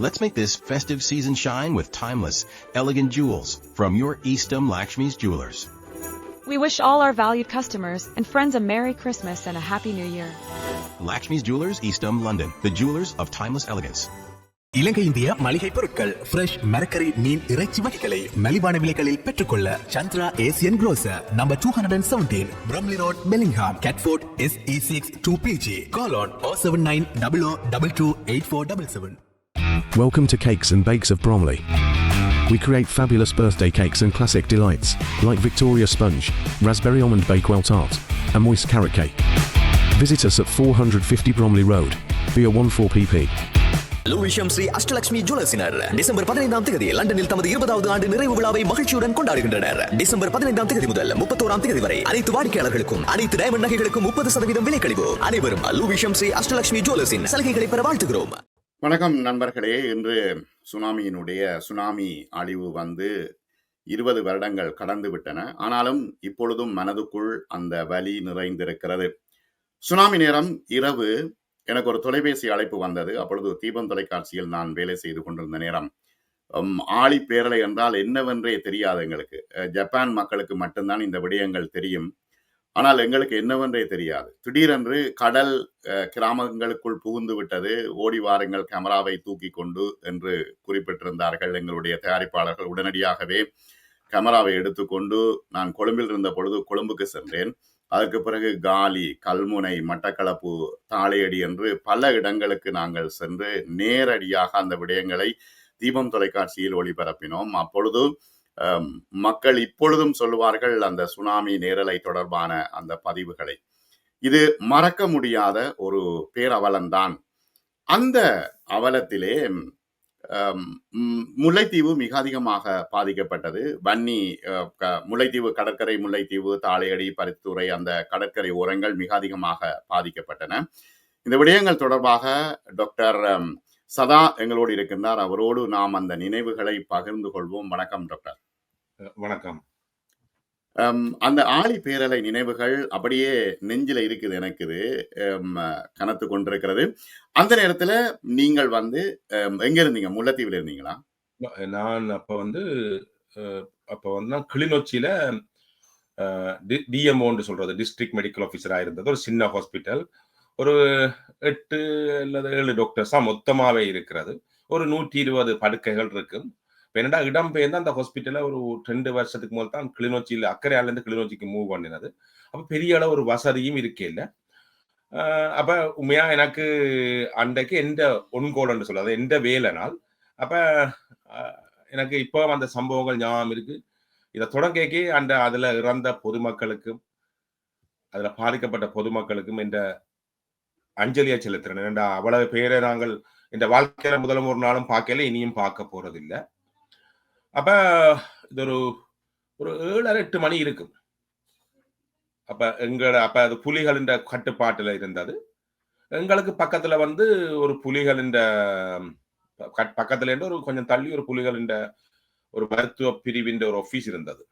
Let's make this festive season shine with timeless, elegant jewels from your Eastham Lakshmi's Jewelers. We wish all our valued customers and friends a Merry Christmas and a Happy New Year. Lakshmi's Jewelers, Eastham, London. The jewelers of timeless elegance. இலங்கை இந்திய மளிகை பொருட்கள் fresh மரக்கறி மீன் இறைச்சி வகைகளை மலிவான விலைகளில் பெற்றுக்கொள்ள Chandra Asian grocer number two hundred and seventeen Bromley Road Bellingham Catford S E six two BG call on O seven nine double O double two eight four double seven Welcome to Cakes and Bakes of Bromley. We create fabulous birthday cakes and classic delights, like Victoria Sponge, Raspberry Almond Bakewell Tart, and Moist Carrot Cake. Visit us at 450 Bromley Road, BR14PP. Lewisham Sri Ashtalakshmi ஜுவல்லர்ஸினர் December பதினைந்தாம் தேதி லண்டனில் தமது இருபதாவது ஆண்டு நிறைவு விழாவை மகிழ்ச்சியுடன் கொண்டாடுகின்றனர் December பதினைந்தாம் தேதி முதல் முப்பத்தோராம் தேதி வரை அனைத்து வாடிக்கையாளர்களுக்கும் அனைத்து டைமண்ட் நகைகளுக்கும் முப்பது சதவீதம் விலை கழிவு அனைவரும் லூவிஷம் ஸ்ரீ அஷ்டலட்சுமி ஜுவல்லர்ஸின் சலுகைகளை பெற வாழ்த்துகிறோம் வணக்கம் நண்பர்களே. இன்று சுனாமியினுடைய சுனாமி அழிவு வந்து இருபது வருடங்கள் கடந்து விட்டன. ஆனாலும் இப்பொழுதும் மனதுக்குள் அந்த வலி நிறைந்திருக்கிறது. சுனாமி நேரம் இரவு. எனக்கு ஒரு தொலைபேசி அழைப்பு வந்தது. அப்பொழுது தீபம் தொலைக்காட்சியில் நான் வேலை செய்து கொண்டிருந்த நேரம். உம், ஆழி பேரலை என்றால் என்னவென்றே தெரியாது எங்களுக்கு. ஜப்பான் மக்களுக்கு மட்டும்தான் இந்த விடயங்கள் தெரியும். ஆனால் எங்களுக்கு என்னவென்றே தெரியாது. திடீரென்று கடல் கிராமங்களுக்குள் புகுந்து விட்டது. ஓடி வாருங்கள் கேமராவை தூக்கி கொண்டு என்று குறிப்பிட்டிருந்தார்கள் எங்களுடைய தயாரிப்பாளர்கள் உடனடியாகவே. கேமராவை எடுத்துக்கொண்டு நான் கொழும்பில் இருந்த பொழுது கொழும்புக்கு சென்றேன். அதற்கு பிறகு காலி கல்முனை மட்டக்களப்பு தாளையடி என்று பல இடங்களுக்கு நாங்கள் சென்று நேரடியாக அந்த விடயங்களை தீபம் தொலைக்காட்சியில் ஒளிபரப்பினோம். அப்பொழுது மக்கள் இப்பொழுதும் சொல்லுவார்கள் அந்த சுனாமி நேரலை தொடர்பான அந்த பதிவுகளை. இது மறக்க முடியாத ஒரு பேரவலம்தான் அந்த அவலத்திலே முல்லைத்தீவு மிக அதிகமாக பாதிக்கப்பட்டது. வன்னி க- முல்லைத்தீவு கடற்கரை முல்லைத்தீவு தாளையடி பருத்துறை அந்த கடற்கரை ஓரங்கள் மிக அதிகமாக பாதிக்கப்பட்டன. இந்த விடயங்கள் தொடர்பாக டாக்டர் சதா எங்களோடு இருக்கின்றார். அவரோடு நாம் அந்த நினைவுகளை பகிர்ந்து கொள்வோம். வணக்கம் டாக்டர். வணக்கம். அந்த ஆழி பேரலை நினைவுகள் அப்படியே நெஞ்சில இருக்குது எனக்கு இது. கனத்து கொண்டிருக்கிறது. அந்த நேரத்துல நீங்கள் வந்து எங்க இருந்தீங்க முல்லைத்தீவுல இருந்தீங்களா? நான் அப்ப வந்து அப்ப வந்து கிளிநொச்சியில டிஎம்ஓன்னு சொல்றது டிஸ்ட்ரிக்ட் மெடிக்கல் ஆஃபீஸரா இருந்தது. ஒரு சின்ன ஹாஸ்பிட்டல் ஒரு எட்டு அல்லது ஏழு டாக்டர்ஸா மொத்தமாவே இருக்கிறது. ஒரு நூற்றி இருபது படுக்கைகள் இருக்கு இப்ப என்னடா இடம்பெயர்ந்து அந்த ஹாஸ்பிட்டலை ஒரு ரெண்டு வருஷத்துக்கு முதல் தான் கிளிநொச்சியில் அக்கறையால இருந்து கிளிநொச்சிக்கு மூவ் பண்ணினது. அப்ப பெரிய அளவு ஒரு வசதியும் இருக்கே இல்ல. அப்போ அப்ப உண்மையா எனக்கு அன்றைக்கு எந்த ஒன்கோல்னு சொல்லாது எந்த வேலை நாள் அப்ப எனக்கு இப்போ அந்த சம்பவங்கள் ஞாபகம் இருக்கு. இதை தொடங்கி அந்த அதுல இறந்த பொதுமக்களுக்கும் அதுல பாதிக்கப்பட்ட பொதுமக்களுக்கும் இந்த அஞ்சலியை செலுத்துறேன். ஏன்டா அவ்வளவு பேரை நாங்கள் இந்த வாழ்க்கையில முதலும் ஒரு நாளும் பார்க்கல இனியும் பார்க்க போறதில்லை. அப்ப இது ஒரு ஒரு ஏழரை எட்டு மணி இருக்கும். அப்ப எங்களோட அப்ப அது புலிகளின் கட்டுப்பாட்டுல இருந்தது. எங்களுக்கு பக்கத்துல வந்து ஒரு புலிகளின் கட்- பக்கத்துல இருந்து ஒரு கொஞ்சம் தள்ளி ஒரு புலிகளின் ஒரு மருத்துவ பிரிவின் ஒரு ஆபீஸ் இருந்தது.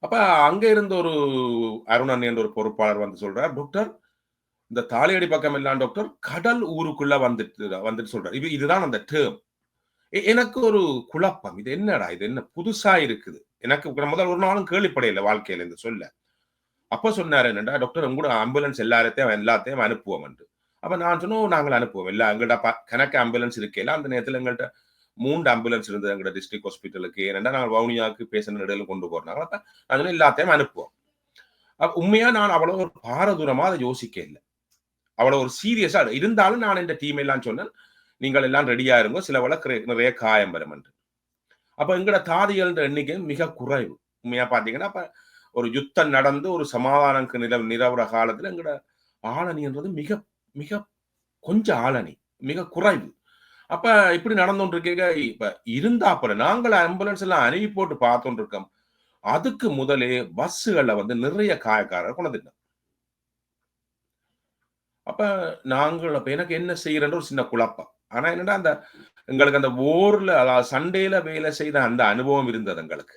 அப்ப அங்க இருந்த ஒரு அருணன் என்ற ஒரு பொறுப்பாளர் வந்து சொல்றார் டாக்டர் இந்த தாலியடி பக்கம் எல்லாம் டாக்டர் கடல் ஊருக்குள்ள வந்துட்டு வந்துட்டு சொல்றாரு. இது இதுதான் அந்த டேர்ம் எனக்கு ஒரு குழப்பம். இது என்னடா இது என்ன புதுசா இருக்குது? எனக்கு முதல் ஒரு நாளும் கேள்விப்படையில வாழ்க்கையில இந்த சொல்ல. அப்ப சொன்னாரு என்னடா டாக்டர் உங்க கூட ஆம்புலன்ஸ் எல்லாத்தையும் எல்லாத்தையும் அனுப்புவோம் அப்ப நான் சொன்னோம் நாங்கள் அனுப்புவோம். இல்ல எங்கள்கிட்ட கணக்கு ஆம்புலன்ஸ் இருக்கேல அந்த நேரத்துல எங்கள்கிட்ட மூன்று ஆம்புலன்ஸ் இருந்தது எங்கள்ட டிஸ்ட்ரிக்ட் ஹாஸ்பிட்டலுக்கு ஏன்னா நாங்கள் வவுனியாவுக்கு பேஷண்ட் இடையில கொண்டு போறாங்க அப்ப நான் சொன்னேன் எல்லாத்தையும் அனுப்புவோம். அப்ப உண்மையா நான் அவ்வளவு ஒரு பாரதூரமா அதை யோசிக்க இல்லை. அவ்வளவு ஒரு சீரியஸா இருந்தாலும் நான் இந்த டீம் எல்லாம் சொன்னேன் நீங்கள் எல்லாம் ரெடியா இருங்க. சில வழக்கு நிறைய காயம் வரும் என்று. அப்ப எங்களோட தாதிகள் எண்ணிக்கை மிக குறைவு. உண்மையா பாத்தீங்கன்னா அப்ப ஒரு யுத்தம் நடந்து ஒரு சமாதானக்கு நில நிலவுற காலத்துல எங்களோட ஆளணின்றது மிக மிக கொஞ்சம் ஆளணி. மிக குறைவு. அப்ப இப்படி நடந்துருக்கீங்க இருக்கீங்க இப்ப இருந்தா போல. நாங்கள் ஆம்புலன்ஸ் எல்லாம் அனுப்பி போட்டு பார்த்துட்டு இருக்கோம் அதுக்கு முதலே பஸ்ஸுகளில் வந்து நிறைய காயக்காரர் கொண்டு அப்ப நாங்கள் அப்ப எனக்கு என்ன செய்யறன்ற ஒரு சின்ன குழப்பம். ஆனா என்னடா அந்த எங்களுக்கு அந்த ஓர்ல அதாவது சண்டேல வேலை செய்த அந்த அனுபவம் இருந்தது எங்களுக்கு.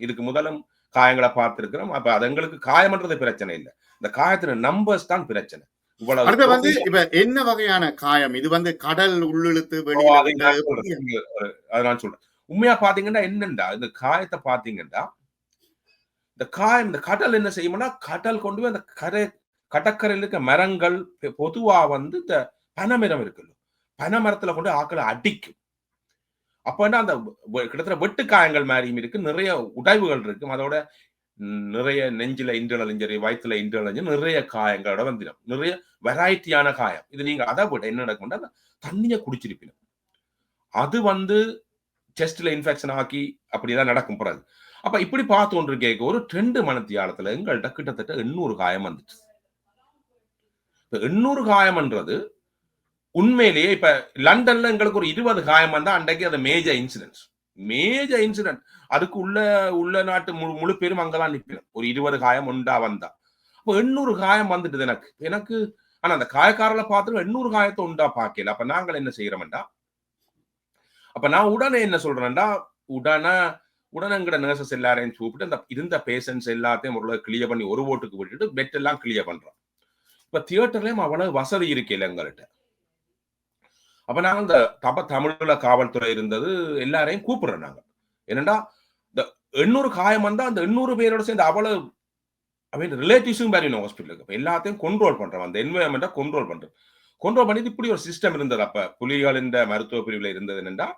இதுக்கு முதலும் காயங்களை பார்த்திருக்கிறோம். அப்ப அது எங்களுக்கு காயம்ன்றது பிரச்சனை இல்லை. இந்த காயத்தின நம்பர்ஸ் தான் பிரச்சனை. இவ்வளவு வந்து இப்ப என்ன வகையான காயம்? இது வந்து கடல் உள்ளிழுத்து வெளியில நான் சொல்றேன். உண்மையா பாத்தீங்கன்னா என்னண்டா இந்த காயத்தை பாத்தீங்கன்னா இந்த காயம் இந்த கடல் என்ன செய்யும்னா கடல் கொண்டு போய் அந்த கரை கடற்கரையில் இருக்க மரங்கள் பொதுவா வந்து இந்த பனைமரம் இருக்குல்ல. பனைமரத்துல கொண்டு ஆக்களை அடிக்கும். அப்பன்னா அந்த கிட்டத்தட்ட வெட்டு காயங்கள் மாதிரியும் இருக்கு. நிறைய உடைவுகள் இருக்கும். அதோட நிறைய நெஞ்சில இன்டர்னல் இன்ஜரி வயிற்றுல இன்டர்னல் இன்ஜரி நிறைய காயங்களோட வந்துடும். நிறைய வெரைட்டியான காயம். இது நீங்க அதை விட என்ன நடக்கும்னா தண்ணியை குடிச்சிருப்பீங்க. அது வந்து செஸ்ட்ல இன்ஃபெக்ஷன் ஆக்கி அப்படிதான் நடக்கும் பிறகு அப்ப இப்படி பார்த்து ஒன்று கேட்க ஒரு ரெண்டு மணத்தியாலத்துல எங்கள்கிட்ட கிட்டத்தட்ட எண்ணூறு காயம் வந்துச்சு. இப்ப எண்ணூறு காயம்ன்றது உண்மையிலேயே இப்ப லண்டன்ல எங்களுக்கு ஒரு இருபது காயம் வந்தா அன்றைக்கு அது மேஜர் இன்சிடென்ட் மேஜர் இன்சிடென்ட் அதுக்கு உள்ள உள்ள நாட்டு முழு முழு பேரும் அங்கதான் நிற்பிடும் ஒரு இருபது காயம் உண்டா வந்தா. அப்போ எண்ணூறு காயம் வந்துட்டுது எனக்கு. எனக்கு ஆனா அந்த காயக்காரர்ல பார்த்துட்டு எண்ணூறு காயத்தை உண்டா பார்க்கல. அப்ப நாங்கள் என்ன செய்யறோம்டா? அப்ப நான் உடனே என்ன சொல்றேன்டா? உடனே உடனே எங்கட நர்சஸ் எல்லாரையும் கூப்பிட்டு அந்த இருந்த பேஷன்ஸ் எல்லாத்தையும் ஒரு கிளியர் பண்ணி ஒரு ஓட்டுக்கு விட்டுட்டு பெட் எல்லாம் கிளியர் பண்றோம். இப்ப தியேட்டர்லயும் அவ்வளவு வசதி இருக்கல எங்கள்கிட்ட அப்ப நாங்க இந்த தப தமிழ்ல காவல்துறை இருந்தது எல்லாரையும் கூப்பிடுறோம் நாங்க. என்னண்டா இந்த எண்ணூறு காயம் வந்தா அந்த எண்ணூறு பேரோட சேர்ந்து அவ்வளவு அவன் ரிலேட்டிவ்ஸும் பாருங்க ஹாஸ்பிட்டலுக்கு எல்லாத்தையும் கண்ட்ரோல் பண்றோம். அந்த என்வயர்மெண்ட்டை கண்ட்ரோல் பண்றோம். கண்ட்ரோல் பண்ணிட்டு இப்படி ஒரு சிஸ்டம் இருந்தது. அப்ப புலிகள் இந்த மருத்துவ பிரிவுல இருந்தது என்னண்டா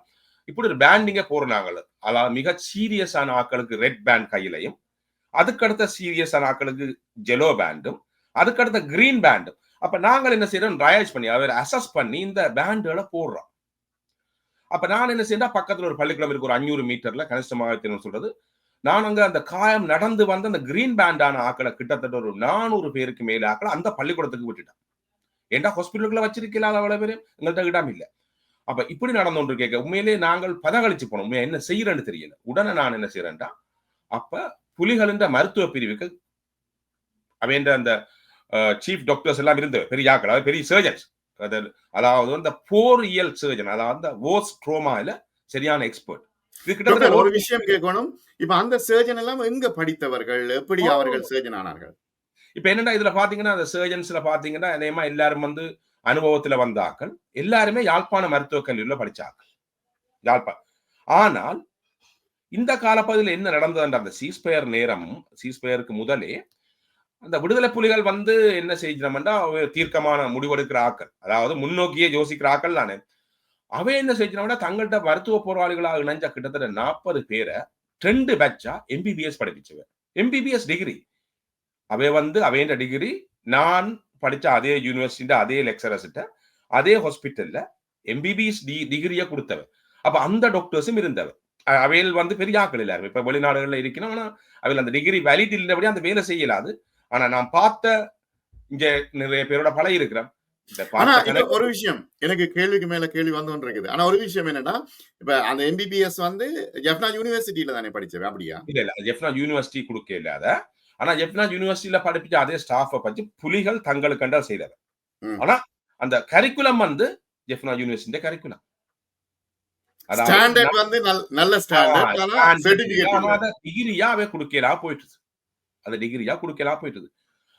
இப்படி ஒரு பேண்டிங்க போறாங்க அதாவது மிக சீரியஸான ஆட்களுக்கு ரெட் பேண்ட் கையிலையும் அதுக்கடுத்த சீரியஸான ஆட்களுக்கு ஜெலோ பேண்டும் அதுக்கடுத்த கிரீன் பேண்ட் அப்ப நாங்கள் என்ன செய்யறோம் ரயேஜ் பண்ணி அவர் அசஸ் பண்ணி இந்த பேண்டுகளை போடுறோம். அப்ப நான் என்ன செய்யறா பக்கத்துல ஒரு பள்ளிக்கூடம் இருக்கு ஒரு அஞ்சூறு மீட்டர்ல கனிஷ்டமாக சொல்றது. நான் அங்க அந்த காயம் நடந்து வந்த அந்த கிரீன் பேண்டான ஆக்களை கிட்டத்தட்ட ஒரு நானூறு பேருக்கு மேல ஆக்களை அந்த பள்ளிக்கூடத்துக்கு விட்டுட்டேன். ஏன்டா ஹாஸ்பிட்டலுக்குள்ள வச்சிருக்கலாம் அவ்வளவு பேரு? எங்கள்கிட்ட இடம் இல்ல. அப்ப இப்படி நடந்தோன்று கேட்க உண்மையிலே நாங்கள் பதகளிச்சு போனோம். உண்மையா என்ன செய்யறேன்னு தெரியல. உடனே நான் என்ன செய்யறேன்டா அப்ப புலிகளின் மருத்துவ பிரிவுக்கு அவன் அந்த சீஃப் டாக்டர்ஸ் எல்லாம் இருந்த பெரிய ஆக்கள் அதாவது பெரிய சர்ஜன்ஸ் அதாவது அந்த போர் இயல் சர்ஜன் அதாவது அந்த ஓஸ் ட்ரோமால சரியான எக்ஸ்பர்ட் இது ஒரு விஷயம் கேட்கணும். இப்ப அந்த சர்ஜன் எல்லாம் எங்க படித்தவர்கள்? எப்படி. அவர்கள் சர்ஜன் ஆனார்கள்? இப்ப என்னடா இதுல பாத்தீங்கன்னா அந்த சர்ஜன்ஸ்ல பாத்தீங்கன்னா அதேமா எல்லாரும் வந்து அனுபவத்துல வந்த ஆக்கள் எல்லாருமே யாழ்ப்பாண மருத்துவக் கல்லூரியில படிச்ச ஆக்கள். யாழ்ப்பாணம் ஆனால் இந்த காலப்பகுதியில் என்ன நடந்ததுன்ற அந்த சீஸ்பயர் நேரம் சீஸ்பயருக்கு முதலே அந்த விடுதலை புலிகள் வந்து என்ன செய்யணும்னா தீர்க்கமான முடிவெடுக்கிற ஆக்கள். அதாவது முன்னோக்கியே யோசிக்கிற ஆக்கள் தானே. அவன் என்ன செஞ்சோம்னா தங்கள்கிட்ட மருத்துவ போராளிகளாக இணைஞ்ச கிட்டத்தட்ட நாற்பது பேரை ரெண்டு பேட்சா எம்பிபிஎஸ் படிப்பிச்சவ எம்பிபிஎஸ் டிகிரி அவை வந்து அவைன்ற டிகிரி நான் படித்த அதே யூனிவர்சிட்டி அதே லெக்சரர்ஸ்கிட்ட அதே ஹாஸ்பிட்டல்ல எம்பிபிஎஸ் டி டிகிரியை கொடுத்தவன். அப்ப அந்த டாக்டர்ஸும் இருந்தவன். அவையில் வந்து பெரிய ஆக்கள் இல்லை இப்ப வெளிநாடுகள்ல இருக்கணும் ஆனா அவையில் அந்த டிகிரி வேலிட் இல்லபடி அந்த வேலை செய்யலாது. ஆனா நான் பார்த்த இங்க நிறைய பேரோட பழகி இருக்கிறேன் ஆனா ஒரு விஷயம் எனக்கு கேள்விக்கு மேல கேள்வி வந்து கொண்டு இருக்குது ஆனா ஒரு விஷயம் என்னன்னா இப்ப அந்த எம்பிபிஎஸ் வந்து ஜெஃப்னா யூனிவர்சிட்டியில தானே படிச்சவன் அப்படியா? இல்ல இல்ல ஜெஃப்னா யூனிவர்சிட்டி கொடுக்க இல்லாத ஆனா ஜெஃப்னா யூனிவர்சிட்டியில படிப்பிச்ச அதே ஸ்டாஃபை பற்றி புலிகள் தங்களுக்கண்டா செய்தவர் ம். ஆனா அந்த கரிக்குலம் வந்து ஜெஃப்னா யூனிவர்சிட்டி கரிக்குலம் ஸ்டாண்டர்ட் வந்து நல்ல- ஸ்டாண்டர்ட் ஆனா சர்டிபிகேட் இல்ல. டிகிரியா அவை கொடுக்கலா போயிட்டுது அது டிகிரியா கொடுக்கலாம் போயிட்டது.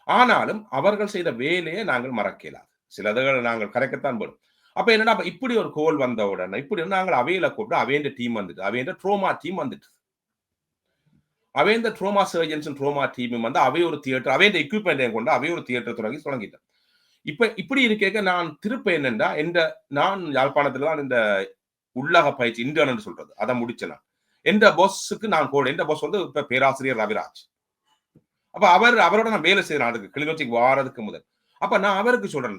ஆனாலும் அவர்கள் செய்த வேலையை நாங்கள் மறக்கலாது. சிலதுகளை நாங்கள் கரைக்கத்தான் போடும் அப்ப என்னடா இப்படி ஒரு கோல் வந்த உடனே இப்படி நாங்கள் அவையில கூப்பிட்டு அவேண்ட டீம் வந்துட்டு அவேண்ட ட்ரோமா டீம் வந்துட்டு. அவேந்த ட்ரோமா சர்ஜன்ஸ் ட்ரோமா டீமும் வந்து அவை ஒரு தியேட்டர் அவேந்த எக்யூப்மெண்ட்டையும் கொண்டு அவை ஒரு தியேட்டர் தொடங்கி தொடங்கிட்டேன் இப்ப இப்படி இருக்கேக்க நான் திருப்ப என்னண்டா எந்த நான் யாழ்ப்பாணத்துல தான் இந்த உள்ளக பயிற்சி இன்டர்னல் சொல்றது. அதை முடிச்சேன் எந்த பஸ்ஸுக்கு நான் கூட எந்த பஸ் வந்து இப்ப பேராசிரியர் ரவிராஜ். அப்ப அவர் அவரோட நான் வேலை செய்யறேன் அதுக்கு கிளிநொச்சிக்கு வாரதுக்கு முதல். அப்ப நான் அவருக்கு சொல்றேன்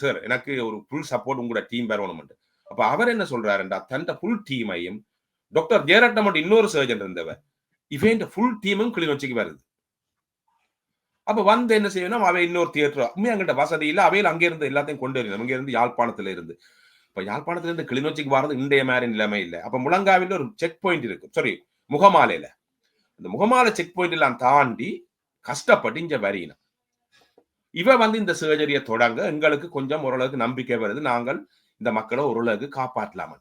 சார் எனக்கு ஒரு ஃபுல் சப்போர்ட் உங்களோட டீம் வரணும் அப்ப அவர் என்ன சொல்றாருண்டா தன்ட ஃபுல் டீமையும் டாக்டர் ஜெயரட்னம் மட்டும் இன்னொரு சர்ஜன் இருந்தவர் இவன் ஃபுல் டீமும் கிளிநொச்சிக்கு வருது. அப்ப வந்து என்ன செய்யணும் அவ இன்னொரு தியேட்டர் உண்மை அங்கிட்ட வசதி இல்லை அவையில் அங்கே இருந்து எல்லாத்தையும் கொண்டு வரணும் அங்கே இருந்து யாழ்ப்பாணத்துல இருந்து. இப்ப யாழ்ப்பாணத்துல இருந்து கிளிநொச்சிக்கு வரது இன்றைய மாதிரி நிலைமை இல்லை. அப்ப முழங்காவில் ஒரு செக் பாயிண்ட் இருக்கு சாரி முகமாலையில. அந்த முகமாலை செக் பாயிண்ட் எல்லாம் தாண்டி கஷ்டப்பட்டு இங்க வரியினம் இவ வந்து இந்த சர்ஜரியை தொடங்க எங்களுக்கு கொஞ்சம் ஓரளவுக்கு நம்பிக்கை வருது. நாங்கள் இந்த மக்களை ஓரளவுக்கு காப்பாற்றலாம்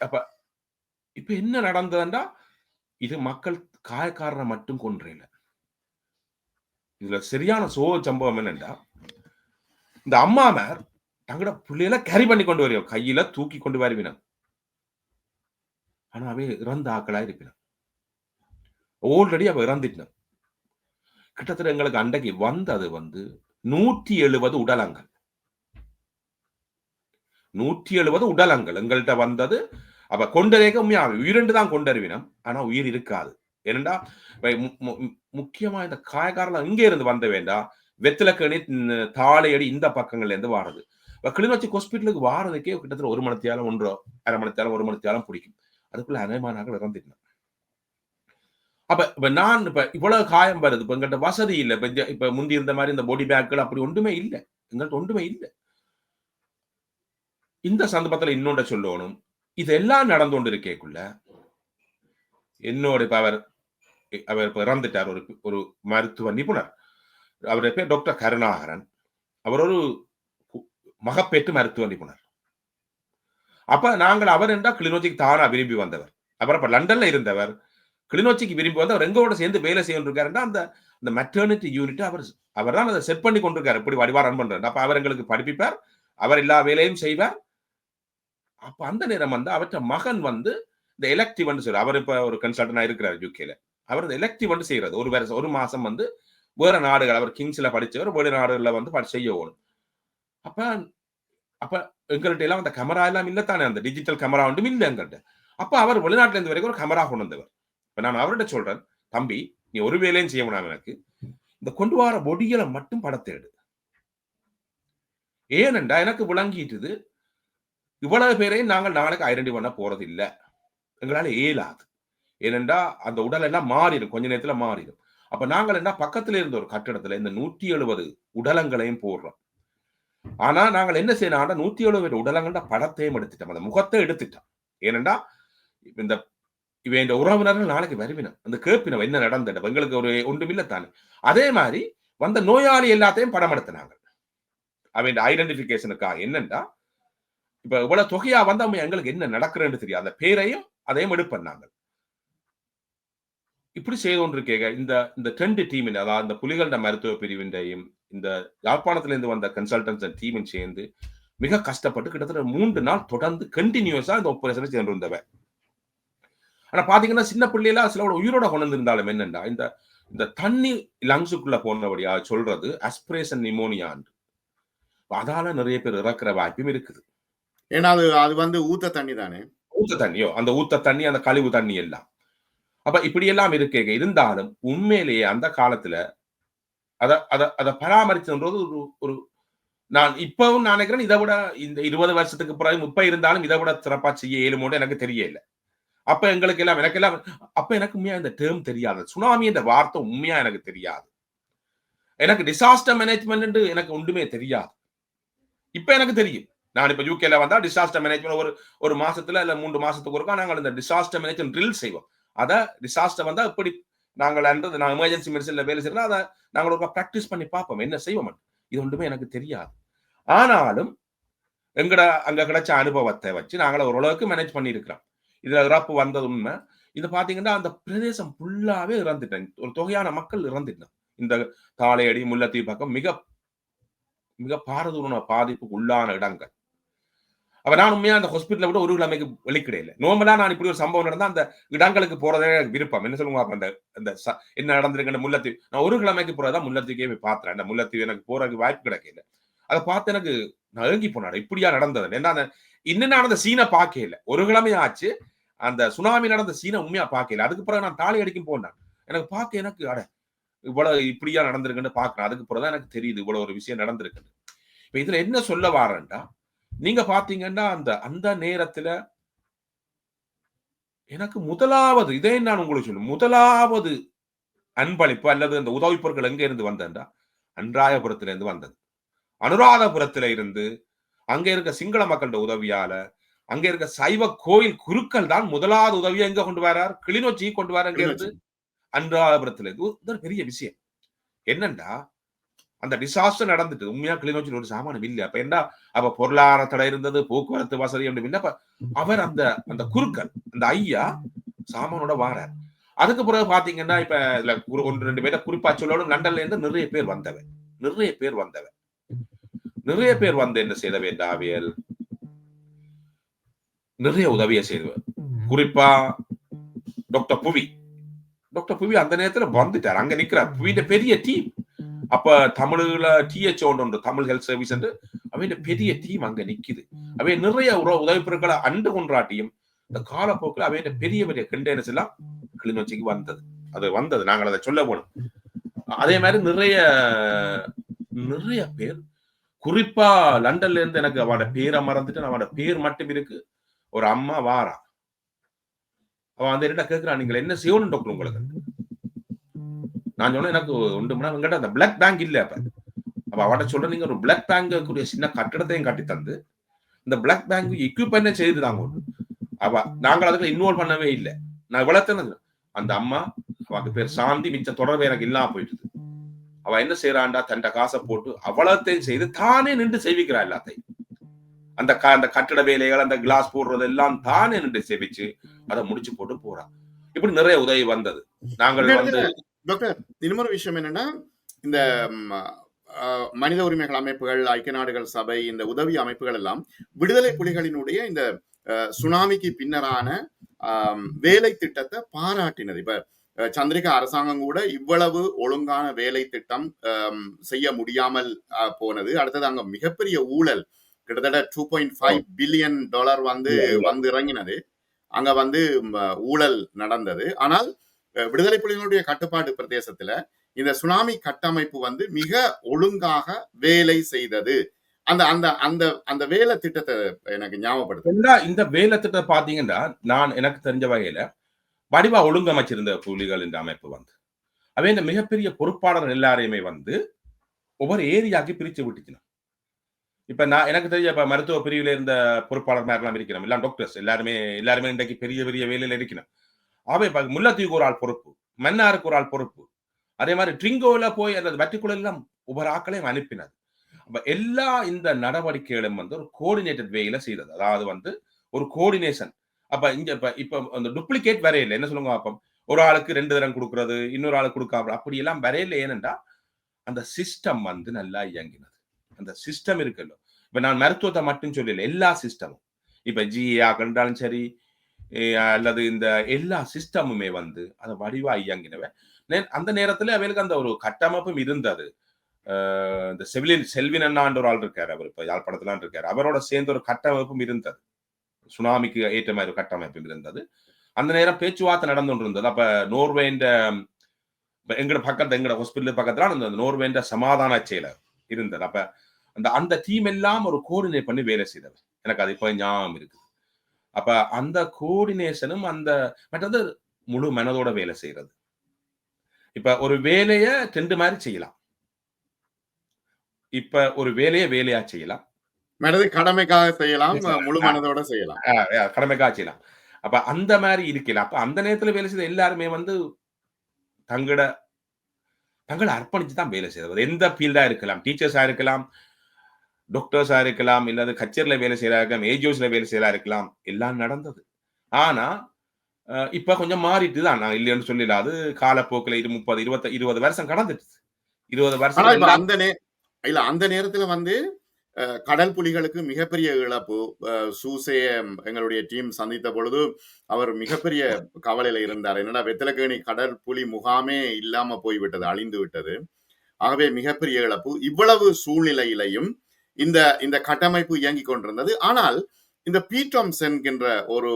அப்ப இப்ப என்ன நடந்ததுன்னா இது மக்கள் காயக்காரரை மட்டும் கொன்றையில இதுல சரியான சோக சம்பவம் என்னண்டா இந்த அம்மாமார் தங்களோட பிள்ளையில கேரி பண்ணி கொண்டு வரையும். கையில தூக்கி கொண்டு வருவினம் ஆனா அவன் இறந்த ஆக்களா இருப்பினான் ஆல்ரெடி அவ இறந்துட்டான் கிட்டத்தட்ட எங்களுக்கு அன்றைக்கு வந்தது வந்து நூற்றி எழுபது உடலங்கள். நூற்றி எழுபது உடலங்கள். எங்கள்கிட்ட வந்தது. அப்ப கொண்டரேக உண்மையா உயிரெண்டு தான் கொண்டறிவினம் ஆனா உயிர் இருக்காது. ஏனென்றா மு- முக்கியமா இந்த காயக்காரெல்லாம் இங்கே இருந்து வந்த வேண்டாம் வெத்திலக்கணி தாளையடி இந்த பக்கங்கள்ல இருந்து வாரது. கிளிநொச்சி ஹாஸ்பிட்டலுக்கு வாரதுக்கே கிட்டத்தட்ட ஒரு மணித்தியாலம் ஒன்றோ அரை மணித்தியாலம் ஒரு மணித்தியாலம் பிடிக்கும். அதுக்குள்ள அனைமானாக இறந்துட்டேன் அப்ப இப்ப நான் இப்ப இவ்வளவு காயம் வருது. இப்ப எங்கள்கிட்ட வசதி இல்லை. இப்ப இந்த- இப்ப முந்தி இருந்த மாதிரி இந்த பாடி பேக்குகள் அப்படி ஒன்றுமே இல்லை. எங்கள்கிட்ட ஒன்றுமே இல்லை. இந்த சந்தர்ப்பத்துல இன்னொன்ற சொல்லணும். இதெல்லாம் நடந்து கொண்டு இருக்கேக்குள்ள என்னோட இப்ப அவர் அவர் இப்ப இறந்துட்டார். ஒரு ஒரு மருத்துவ நிபுணர். அவர் பேர் டாக்டர் கருணாகரன். அவர் ஒரு மகப்பேற்று மருத்துவ நிபுணர். அப்ப நாங்கள் அவர் என்றா கிளிநொச்சிக்கு தானா விரும்பி வந்தவர். அப்புறம் அப்ப லண்டன்ல இருந்தவர். கிளிநொச்சிக்கு விரும்பி வந்து அவர் எங்கோட சேர்ந்து வேலை செய்யணும் இருக்காருன்னா அந்த அந்த மெட்டர்னிட்டி யூனிட் அவர் அவர் தான் அதை செட் பண்ணி கொண்டிருக்காரு எப்படி வடிவா ரன் பண்றாரு அப்ப அவர் எங்களுக்கு படிப்பிப்பார். அவர் எல்லா வேலையும் செய்வார். அப்ப அந்த நேரம் வந்து அவற்ற மகன் வந்து இந்த எலக்டிவ் சொல்லி அவர் இப்ப ஒரு கன்சல்டன்டா இருக்கிறார் யூகேல அவர் இந்த எலக்டிவ் வந்து செய்யறது. ஒரு வருஷம் ஒரு மாசம் வந்து வேற நாடுகள் அவர் கிங்ஸ்ல படிச்சவர் வேறு நாடுகள்ல வந்து செய்ய ஓடும். அப்ப அப்ப எங்கள்கிட்ட எல்லாம் அந்த கமரா எல்லாம் இல்லத்தானே? அந்த டிஜிட்டல் கமரா ஒன்றும் இல்லை எங்கள்கிட்ட. அப்ப அவர் வெளிநாட்டுல இருந்து வரைக்கும் ஒரு கமரா கொண்டு வந்தவர். இப்ப நான் அவர்கிட்ட சொல்றேன் தம்பி நீ ஒரு வேலையும் செய்ய முடியாது எனக்கு இந்த கொண்டு வர பொடிகளை மட்டும் படத்தை எடு. ஏனென்றா எனக்கு விளங்கிட்டுது. இவ்வளவு பேரையும் நாங்கள் நாளைக்கு ஐடென்டி பண்ண போறது இல்ல எங்களால இயலாது. ஏனென்றா அந்த உடல் எல்லாம் மாறிடும். கொஞ்ச நேரத்துல மாறிடும். அப்ப நாங்கள் என்ன பக்கத்துல இருந்த ஒரு கட்டிடத்துல இந்த நூற்றி எழுபது உடலங்களையும் போடுறோம். ஆனா நாங்கள் என்ன செய்யணும் நூத்தி எழுபது உடலங்கள்ட படத்தையும் எடுத்துட்டோம். அந்த முகத்தை எடுத்துட்டோம். ஏனென்றா இந்த இவன் இந்த உறவினர்கள் நாளைக்கு வருவினம் அந்த கேப்பினவன் என்ன நடந்தது எங்களுக்கு ஒரு ஒன்றுமில்லை தானே அதே மாதிரி வந்த நோயாளி எல்லாத்தையும் படம் எடுத்தினாங்க. அவன் ஐடென்டிபிகேஷனுக்காக என்னண்டா? இப்ப இவ்வளவு தொகையா வந்து அவன் எங்களுக்கு என்ன நடக்கிறேன்னு தெரியும் அந்த பேரையும் அதையும் எடுப்பண்ணாங்க இப்படி செய்து கொண்டிருக்கேங்க. இந்த இந்த ட்ரெண்ட் டீமின் அதாவது இந்த புலிகள மருத்துவ பிரிவின்றையும் இந்த யாழ்ப்பாணத்திலிருந்து வந்த கன்சல்டன்ஸ் டீமின் டீமும் சேர்ந்து மிக கஷ்டப்பட்டு கிட்டத்தட்ட மூன்று நாள் தொடர்ந்து கண்டினியூஸா இந்த ஒப்பரேஷனை சென்று இருந்தவன் ஆனா பாத்தீங்கன்னா சின்ன பிள்ளைலாம் சில உயிரோட கொண்டு வந்திருந்தாலும் என்னண்டா? இந்த இந்த தண்ணி லங்ஸுக்குள்ள போனபடியா சொல்றது அஸ்பிரேஷன் நிமோனியான் அதால நிறைய பேர் இறக்குற வாய்ப்பும் இருக்குது. ஏன்னா அது அது வந்து ஊத்த தண்ணி தானே? ஊத்த தண்ணியோ அந்த ஊத்த தண்ணி அந்த கழிவு தண்ணி எல்லாம். அப்ப இப்படி எல்லாம் இருக்கேங்க இருந்தாலும் உண்மையிலேயே அந்த காலத்துல அத அத அதை பராமரிச்சுன்றது ஒரு ஒரு நான் இப்பவும் நான் நினைக்கிறேன் இதை விட இந்த இருபது வருஷத்துக்கு பிறகு இப்ப இருந்தாலும் இதை விட சிறப்பா செய்ய இயலுமோன்னு எனக்கு தெரியல. அப்ப எங்களுக்கு எல்லாம் எனக்கு எல்லாம் அப்ப எனக்கு உண்மையா இந்த டேர்ம் தெரியாது. சுனாமி என்ற வார்த்தை உண்மையா எனக்கு தெரியாது. எனக்கு டிசாஸ்டர் மேனேஜ்மெண்ட் எனக்கு ஒன்றுமே தெரியாது. இப்ப எனக்கு தெரியும். நான் இப்ப யூகேல வந்தா டிசாஸ்டர் மேனேஜ்மெண்ட் ஒரு ஒரு மாசத்துல இல்ல மூன்று மாசத்துக்கு ஒருக்கா நாங்கள் இந்த டிசாஸ்டர் மேனேஜ்மெண்ட் ட்ரில் செய்வோம். அதை டிசாஸ்டர் வந்தா எப்படி நாங்கள் அன்றது நான் எமர்ஜென்சி மெடிசன்ல வேலை செய்யறோம் அதை நாங்கள் ஒரு ப்ராக்டிஸ் பண்ணி பார்ப்போம். என்ன செய்வோம் இது ஒன்றுமே எனக்கு தெரியாது. ஆனாலும் எங்கட அங்க கிடைச்ச அனுபவத்தை வச்சு நாங்கள ஓரளவுக்கு மேனேஜ் பண்ணி இருக்கிறோம் இதுல இறப்பு வந்தது உண்மை. இது பாத்தீங்கன்னா அந்த பிரதேசம் ஃபுல்லாவே இறந்துட்டேன். ஒரு தொகையான மக்கள் இறந்துட்டாங்க இந்த தாளையடி முல்லைத்தீவு பக்கம் மிக மிக பாரதூரண பாதிப்புக்கு உள்ளான இடங்கள். அப்ப நான் உண்மையா அந்த ஹாஸ்பிட்டலை விட ஒரு கிழமைக்கு வெளிக்கிடையில நோமலா நான் இப்படி ஒரு சம்பவம் நடந்தா அந்த இடங்களுக்கு போறதே எனக்கு விருப்பம். என்ன சொல்லுங்க அந்த அந்த ச- என்ன நடந்திருக்கு முல்லத்தீவு நான் ஒரு கிழமைக்கு போறதா முல்லத்தீவுக்கே போய் பார்த்தேன் அந்த முல்லத்தீவு எனக்கு போறதுக்கு வாய்ப்பு கிடைக்கல. அதை பார்த்து எனக்கு நான் ஏங்கி போனாடா இப்படியா நடந்தது. என்ன அந்த இன்னும் நான் அந்த சீனை பார்க்கல ஒரு கிழமை ஆச்சு அந்த சுனாமி நடந்த சீனை உண்மையா பார்க்கல. அதுக்கு பிறகு நான் தாலி அடிக்கும் போனேன் எனக்கு பார்க்க எனக்கு அட இவ்வளவு இப்படியா நடந்திருக்குன்னு பாக்குறேன் அதுக்கு பிறகுதான் எனக்கு தெரியுது இவ்வளவு ஒரு விஷயம் நடந்திருக்குன்னு. இப்ப இதுல என்ன சொல்ல வாரேன்டா? நீங்க பாத்தீங்கன்னா அந்த அந்த நேரத்துல எனக்கு முதலாவது இதே நான் உங்களுக்கு சொல்லு முதலாவது அன்பளிப்பு அல்லது அந்த உதவி பொருட்கள் எங்க இருந்து வந்தேன்டா அன்றாயபுரத்துல இருந்து வந்தது. அனுராதபுரத்துல இருந்து அங்க இருக்க சிங்கள மக்களோட உதவியால அங்க இருக்க சைவ கோயில் குருக்கள் தான் முதலாவது உதவியை எங்க கொண்டு வரார்? கிளிநொச்சி கொண்டு வர அங்க இருந்து? அன்றாதபுரத்துல இருந்து. இது பெரிய விஷயம். என்னண்டா? அந்த டிசாஸ்டர் நடந்துட்டு உண்மையா கிளிநொச்சியில் ஒரு சாமானம் இல்லை அப்ப என்ன அப்ப பொருளாதார தடை இருந்தது போக்குவரத்து வசதி ஒன்றும் இல்லை. அவர் அந்த அந்த குருக்கள் அந்த ஐயா சாமானோட வாரார். அதுக்கு பிறகு பாத்தீங்கன்னா இப்ப இதுல ஒரு- ஒன்று ரெண்டு பேரை குறிப்பா சொல்லணும் லண்டன்ல இருந்து நிறைய பேர் வந்தவன் நிறைய பேர் வந்தவன் நிறைய பேர் வந்து என்ன செய்த வேண்டாவியல்? நிறைய உதவியை செய்து குறிப்பா டாக்டர் புவி. டாக்டர் புவி அந்த நேரத்துல வந்துட்டார். அங்க நிக்கிறார். புவியோட பெரிய டீம். அப்ப தமிழ்ல டிஹெச் ஒன்று தமிழ் ஹெல்த் சர்வீஸ் அவையோட பெரிய டீம் அங்க நிக்குது. அவை நிறைய உதவி பொருட்களை அண்டு கொண்டாட்டியும் இந்த காலப்போக்கில் அவையோட பெரிய பெரிய கண்டெய்னர்ஸ் எல்லாம் கிளிநொச்சிக்கு வந்தது. அது வந்தது. நாங்கள் அதை சொல்ல போனோம். அதே மாதிரி நிறைய நிறைய பேர் குறிப்பா லண்டன்ல இருந்து எனக்கு அவனோட பேரை மறந்துட்டு அவனோட பேர் மட்டும் இருக்கு. ஒரு அம்மா வாரா. அவ அந்த என்ன கேட்கிறான் நீங்கள் என்ன செய்யணும் டாக்டர் உங்களுக்கு? நான் சொன்னேன் எனக்கு ஒன்று மணி நேரம். அந்த பிளாக் பேங்க் இல்ல அப்ப. அப்ப அவட்ட சொல்ற நீங்க ஒரு பிளாக் பேங்க் கூடிய சின்ன கட்டடத்தையும் கட்டி தந்து இந்த பிளாக் பேங்க் எக்யூப்மெண்ட் செய்து தாங்க அவ நாங்கள் அதுக்கு இன்வால்வ் பண்ணவே இல்லை. நான் வளர்த்தேன் அந்த அம்மா அவக்கு பேர் சாந்தி மிச்ச தொடர்பு எனக்கு இல்லாம போயிட்டுது. அவ என்ன செய்யறாண்டா தன்ட காசை போட்டு அவ்வளத்தையும் செய்து தானே நின்று செய்விக்கிறா எல்லாத்தையும். அந்த க- அந்த கட்டட வேலைகள் அந்த கிளாஸ் போடுறது எல்லாம் தானே நின்று செவிச்சு அதை முடிச்சு போட்டு போறா. இப்படி நிறைய உதவி வந்தது. நாங்கள் வந்து டாக்டர் இன்னொரு விஷயம் என்னன்னா இந்த மனித உரிமைகள் அமைப்புகள் ஐக்கிய நாடுகள் சபை இந்த உதவி அமைப்புகள் எல்லாம் விடுதலை புலிகளினுடைய இந்த சுனாமிக்கு பின்னரான வேலை திட்டத்தை பாராட்டினது. இப்ப சந்திரிகா அரசாங்கம் கூட இவ்வளவு ஒழுங்கான வேலை திட்டம் செய்ய முடியாமல் போனது. அடுத்தது அங்க மிகப்பெரிய ஊழல். கிட்டத்தட்ட two point five billion dollar வந்து வந்து இறங்கினது. அங்க வந்து ஊழல் நடந்தது. ஆனால் விடுதலை புலிகளுடைய கட்டுப்பாட்டு பிரதேசத்துல இந்த சுனாமி கட்டமைப்பு வந்து மிக ஒழுங்காக வேலை செய்தது. அந்த அந்த அந்த அந்த வேலை திட்டத்தை எனக்கு ஞாபகப்படுத்து. இந்த வேலை திட்டம் பாத்தீங்கன்னா நான் எனக்கு தெரிஞ்ச வகையில வடிவா ஒழுங்கமைச்சிருந்த புலிகள் இந்த அமைப்பு வந்து. அவை இந்த மிகப்பெரிய பொறுப்பாளர் எல்லாரையுமே வந்து ஒவ்வொரு ஏரியாக்கு பிரிச்சு விட்டுச்சு இப்ப நான் எனக்கு தெரிஞ்ச இப்ப மருத்துவ பிரிவுல இருந்த பொறுப்பாளர் மாதிரிலாம் இருக்கணும். எல்லாம் டாக்டர்ஸ் எல்லாருமே எல்லாருமே இன்றைக்கு பெரிய பெரிய வேலையில இருக்கணும். அவை இப்ப முல்லத்தீவுக்கு ஒரு ஆள் பொறுப்பு. மன்னாருக்கு ஒரு ஆள் பொறுப்பு. அதே மாதிரி ட்ரிங்கோல போய் அந்த வட்டிக்குள்ள எல்லாம் ஒவ்வொரு ஆக்களையும் அனுப்பினது. அப்ப எல்லா இந்த நடவடிக்கைகளும் வந்து ஒரு கோஆர்டினேட்டட் வேயில செய்தது. அதாவது வந்து ஒரு கோஆர்டினேஷன் அப்ப இங்க இப்ப இப்ப அந்த டூப்ளிகேட் வரையில. என்ன சொல்லுங்க அப்போ? ஒரு ஆளுக்கு ரெண்டு தரம் கொடுக்கறது இன்னொரு ஆளுக்கு கொடுக்காம அப்படி எல்லாம் வரையில. ஏனென்றா அந்த சிஸ்டம் வந்து நல்லா இயங்கினது. அந்த சிஸ்டம் இருக்குல்ல இப்ப நான் மருத்துவத்தை மட்டும் சொல்லல எல்லா சிஸ்டமும் இப்ப ஜிஏ கண்டாலும் சரி அல்லது இந்த எல்லா சிஸ்டமுமே வந்து அதை வடிவா இயங்கினவன். அந்த நேரத்துல அவளுக்கு அந்த ஒரு கட்டமைப்பும் இருந்தது. இந்த செவிலின் செல்வின் அண்ணான்ற ஒரு ஆள் இருக்காரு அவர் இப்ப யாழ்ப்பாணத்துல இருக்காரு. அவரோட சேர்ந்து ஒரு கட்டமைப்பும் இருந்தது. சுனாமிக்கு ஏற்ற மாதிரி ஒரு கட்டமைப்பும் இருந்தது. அந்த நேரம் பேச்சுவார்த்தை நடந்து கொண்டு இருந்தது அப்ப நோர்வேண்ட எங்கட பக்கத்து எங்கட ஹாஸ்பிட்டல் பக்கத்துல அந்த நோர்வேண்ட சமாதான செயலர் இருந்தது. அப்ப அந்த அந்த டீம் எல்லாம் ஒரு கோஆர்டினேட் பண்ணி வேலை செய்தவர் எனக்கு அது இப்போ ஞாபகம் இருக்குது. அப்ப அந்த கோஆர்டினேஷனும் அந்த மற்றது முழு மனதோட வேலை செய்யறது இப்ப ஒரு வேலைய ரெண்டு மாதிரி செய்யலாம். இப்ப ஒரு வேலையை வேலையா செய்யலாம். மனது கடமைக்காக செய்யலாம். முழு மனதோட செய்யலாம். கடமைக்காக செய்யலாம். அப்ப அந்த மாதிரி இருக்கல அப்ப அந்த நேரத்துல வேலை செய்த எல்லாருமே வந்து தங்கட தங்களை அர்ப்பணிச்சு தான் வேலை செய்வது எந்த ஃபீல்டா இருக்கலாம் டீச்சர்ஸா இருக்கலாம் டாக்டர்ஸா இருக்கலாம் இல்லாத கச்சேரில வேலை செய்யறா இருக்கலாம் ஏஜோஸ்ல வேலை செய்யறா இருக்கலாம் எல்லாம் நடந்தது. ஆனா இப்ப கொஞ்சம் மாறிட்டு தான் நான் இல்லைன்னு சொல்லல அது காலப்போக்கில் இரு முப்பது இருபத்தி இருபது வருஷம் கடந்துட்டு இருபது வருஷம் அந்த இல்ல அந்த நேரத்துல வந்து கடல் புலிகளுக்கு மிகப்பெரிய இழப்பு. சூசைய எங்களுடைய டீம் சந்தித்த பொழுது அவர் மிகப்பெரிய கவலையில இருந்தார். என்னடா வெத்தலக்கேணி கடல் புலி முகாமே இல்லாம போய்விட்டது அழிந்து விட்டது. ஆகவே மிகப்பெரிய இழப்பு. இவ்வளவு சூழ்நிலையிலையும் இந்த இந்த கட்டமைப்பு இயங்கிக் கொண்டிருந்தது. ஆனால் இந்த பீட்டம்ஸ் என்கின்ற ஒரு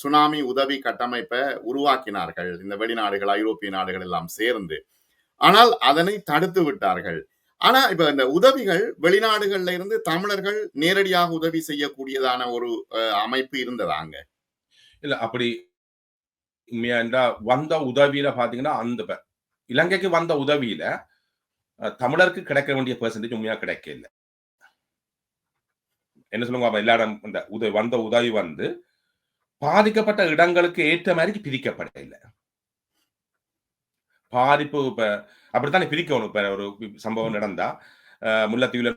சுனாமி உதவி கட்டமைப்பை உருவாக்கினார்கள். இந்த வெளிநாடுகள் ஐரோப்பிய நாடுகள் எல்லாம் சேர்ந்து. ஆனால் அதனை தடுத்து விட்டார்கள். ஆனா இப்ப இந்த உதவிகள் வெளிநாடுகள்ல இருந்து தமிழர்கள் நேரடியாக உதவி செய்யக்கூடியதான ஒரு அஹ், அமைப்பு இருந்ததாங்க இல்ல அப்படி உண்மையா வந்த உதவியில பாத்தீங்கன்னா அந்த இலங்கைக்கு வந்த உதவியில தமிழருக்கு கிடைக்க வேண்டிய பெர்சன்டேஜ் உண்மையா கிடைக்கல. என்ன சொல்லுங்க அப்ப இந்த உதவி வந்த உதவி வந்து பாதிக்கப்பட்ட இடங்களுக்கு ஏற்ற மாதிரி பிரிக்கப்பட இல்லை பாதிப்பு இப்ப அப்படித்தானே பிரிக்கணும். இப்ப ஒரு சம்பவம் நடந்தா முல்லைத்தீவுல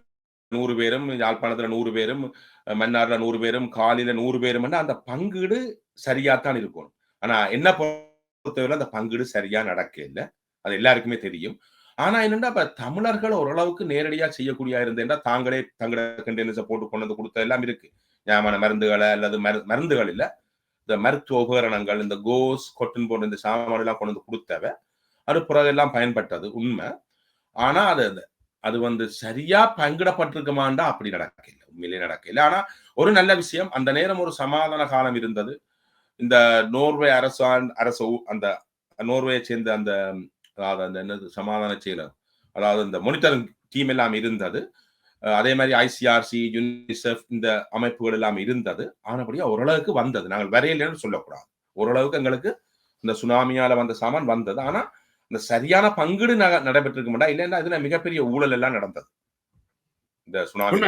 நூறு பேரும் யாழ்ப்பாணத்துல நூறு பேரும் மன்னார்ல நூறு பேரும் காலில நூறு பேரும் அந்த பங்கீடு சரியாத்தான் இருக்கணும். ஆனா என்ன பொறுத்தவரை அந்த பங்கீடு சரியா நடக்க இல்லை அது எல்லாருக்குமே தெரியும். ஆனா என்னன்னா இப்ப தமிழர்கள் ஓரளவுக்கு நேரடியா செய்யக்கூடிய இருந்தேன்னா தாங்களே தங்கள கண்டெய்னர்ஸை போட்டு கொண்டு வந்து கொடுத்த எல்லாம் இருக்கு. ஞாபக மருந்துகளை அல்லது மரு- மருந்துகள் இல்ல. இந்த மருத்துவ உபகரணங்கள் இந்த கோஸ் கொட்டன் போன்ற இந்த சாமான் எல்லாம் கொண்டு வந்து கொடுத்தவ. அது பிறகு எல்லாம் பயன்பட்டது உண்மை. ஆனா அது அது- அது வந்து சரியா பங்கிடப்பட்டிருக்குமாண்டா அப்படி நடக்கல உண்மையிலே நடக்கல ஆனா ஒரு நல்ல விஷயம் அந்த நேரம் ஒரு சமாதான காலம் இருந்தது. இந்த நோர்வே அரசான் அரசு அந்த நோர்வே சேர்ந்த அந்த அதாவது அந்த என்னது சமாதான செயலர். அதாவது இந்த மானிட்டரிங் டீம் எல்லாம் இருந்தது. அதே மாதிரி ஐசிஆர்சி யூனிசெஃப் இந்த அமைப்புகள் எல்லாம் இருந்தது. ஆனபடியா ஓரளவுக்கு வந்தது. நாங்கள் வரையிலன்னு சொல்லக்கூடாது. ஓரளவுக்கு எங்களுக்கு இந்த சுனாமியால வந்த சாமான் வந்தது. ஆனா இந்த சரியான பங்கீடு நட- நடைபெற்றிருக்க மாட்டா இல்லைன்னா இதுல மிகப்பெரிய ஊழல் எல்லாம் நடந்தது. இந்த சுனாமி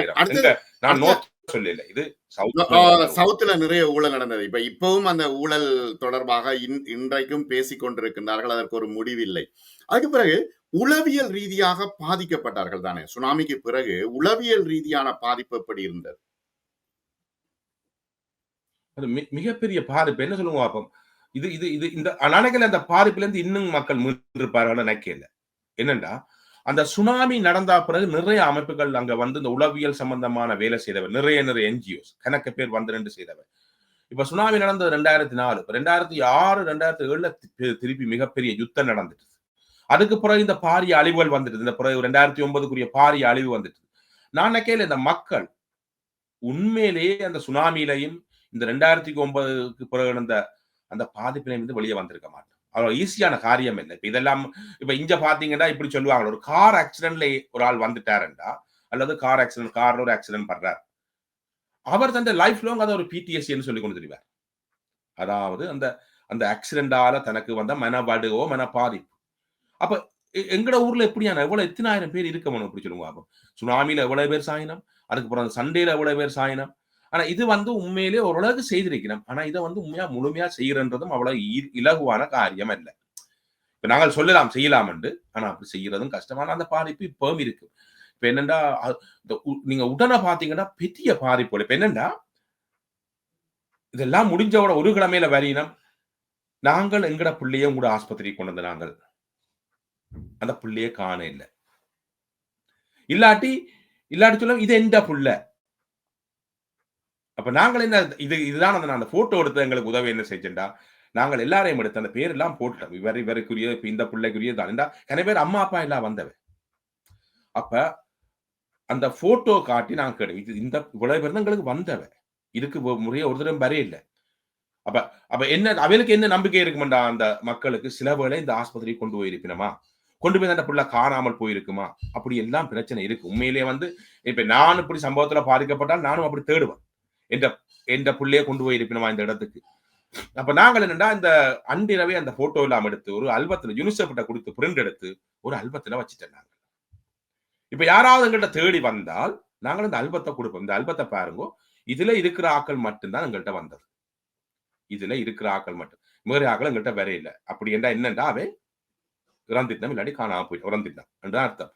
நான் நோர்த் சொல்லல. இது சவுத் சவுத்துல நிறைய ஊழல் நடந்தது. இப்ப இப்பவும் அந்த ஊழல் தொடர்பாக இன்- இன்றைக்கும் பேசிக் கொண்டிருக்கின்றார்கள். அதற்கு ஒரு முடிவில்லை. அதுக்கு பிறகு உளவியல் ரீதியாக பாதிக்கப்பட்டார்கள் தானே? சுனாமிக்கு பிறகு உளவியல் ரீதியான பாதிப்பு எப்படி இருந்தது? அது மிகப்பெரிய பாதிப்பு. என்ன சொல்லுங்க பாப்போம் இது இது இது இந்த நினைக்கல அந்த பாதிப்புல இருந்து இன்னும் மக்கள் மீண்டிருப்பார்கள் நினைக்கல என்னண்டா? அந்த சுனாமி நடந்தா பிறகு நிறைய அமைப்புகள் அங்க வந்து இந்த உளவியல் சம்பந்தமான வேலை செய்தவர். நிறைய நிறைய என்ஜிஓஸ் கணக்கு பேர் வந்து ரெண்டு செய்தவர். இப்ப சுனாமி நடந்தது ரெண்டாயிரத்தி நாலு. இப்ப ரெண்டாயிரத்தி ஆறு ரெண்டாயிரத்தி ஏழுல திருப்பி மிகப்பெரிய யுத்தம் நடந்துட்டு அதுக்கு பிறகு இந்த பாரிய அழிவுகள் வந்துட்டு இந்த பிறகு ரெண்டாயிரத்தி ஒன்பதுக்குரிய பாரிய அழிவு வந்துட்டு நான் நினைக்கையில இந்த மக்கள் உண்மையிலேயே அந்த சுனாமியிலையும் இந்த ரெண்டாயிரத்தி ஒன்பதுக்கு பிறகு நடந்த அந்த பாதிப்பிலையும் வந்து வெளியே வந்திருக்க மாட்டேன் அவ்வளோ ஈஸியான காரியம் இல்லை. இப்போ இதெல்லாம் இப்போ இங்கே பார்த்தீங்கன்னா இப்படி சொல்லுவாங்க ஒரு கார் ஆக்சிடென்ட்ல ஒரு ஆள் வந்துட்டாருண்டா அல்லது கார் ஆக்சிடென்ட் கார்ல ஒரு ஆக்சிடென்ட் பண்றார் அவர் தன் லைஃப் லாங் அதை ஒரு பிடிஎஸ்சின்னு சொல்லி கொண்டு தெரிவார். அதாவது அந்த அந்த ஆக்சிடென்டால தனக்கு வந்த மனவடுவோ மன பாதிப்பு அப்ப எ- எங்கட ஊர்ல எப்படியான எவ்வளவு எத்தனாயிரம் பேர் இருக்கணும் அப்படி சொல்லுவாங்க சுனாமியில எவ்வளவு பேர் சாயினம் அதுக்கு அப்புறம் அந்த சண்டேல எவ்வளவு பேர் சாயினம் ஆனா இது வந்து உண்மையிலேயே ஓரளவுக்கு செய்திருக்கிறோம். ஆனா இதை வந்து உண்மையா முழுமையா செய்யறன்றதும் அவ்வளவு இ- இலகுவான காரியம் அல்ல. இப்ப நாங்கள் சொல்லலாம் செய்யலாம் என்று. ஆனா அப்படி செய்யறதும் கஷ்டமான அந்த பாதிப்பு இப்பவும் இருக்கு. இப்ப என்னண்டா இந்த உ- நீங்க உடனே பாத்தீங்கன்னா பெரிய பாதிப்பு இப்ப என்னண்டா இதெல்லாம் முடிஞ்சவோட ஒரு கிழமையில வரையினம் நாங்கள் எங்கட பிள்ளைய உங்களோட ஆஸ்பத்திரிக்கு கொண்டு வந்து நாங்கள் அந்த பிள்ளைய காண இல்லை. இல்லாட்டி இல்லாட்டி சொல்ல இது எந்த புள்ள? அப்ப நாங்கள் என்ன இது இதுதான் அந்த அந்த போட்டோ எடுத்து எங்களுக்கு உதவி என்ன செஞ்சேன்டா நாங்கள் எல்லாரையும் எடுத்து அந்த பேர் எல்லாம் போட்டுட்டோம். இவர் இவருக்குரிய இந்த பிள்ளைக்குரிய தான் ஏண்டா, நிறைய பேர் அம்மா அப்பா எல்லாம் வந்தவன் அப்ப அந்த போட்டோ காட்டி நாங்க கேடு இது இந்த இவ்வளவு பேர் தான் எங்களுக்கு வந்தவன் இதுக்கு முறைய ஒரு தடவை வரே இல்லை. அப்ப அப்ப என்ன அவளுக்கு என்ன நம்பிக்கை இருக்குமெண்டா? அந்த மக்களுக்கு சில வேளை இந்த ஆஸ்பத்திரிக்கு கொண்டு போயிருப்பினமா? கொண்டு போய் அந்த பிள்ளை காணாமல் போயிருக்குமா? அப்படி எல்லாம் பிரச்சனை இருக்கு. உண்மையிலேயே வந்து இப்ப நான் இப்படி சம்பவத்துல பாதிக்கப்பட்டால் நானும் அப்படி தேடுவேன். என்ற என்ற புள்ளையே கொண்டு போய் இருப்பினோமா இந்த இடத்துக்கு? அப்ப நாங்கள் என்னன்னா இந்த அன்றிரவே அந்த போட்டோ இல்லாம எடுத்து ஒரு அல்பத்துல யூனிசெஃப் கொடுத்து பிரிண்ட் எடுத்து ஒரு அல்பத்துல வச்சுட்டேன் நாங்கள். இப்ப யாராவது எங்கள்கிட்ட தேடி வந்தால் நாங்கள் இந்த அல்பத்தை கொடுப்போம். இந்த அல்பத்தை பாருங்க இதுல இருக்கிற ஆக்கள் மட்டும்தான் எங்கள்கிட்ட வந்தது. இதுல இருக்கிற ஆக்கள் மட்டும். வேற ஆக்கள் எங்கள்கிட்ட வேற இல்லை. அப்படி என்றா என்னண்டா அவன் இறந்துட்டான் இல்லாட்டி காணாம போயிட்டு இறந்துட்டான். அர்த்தம்.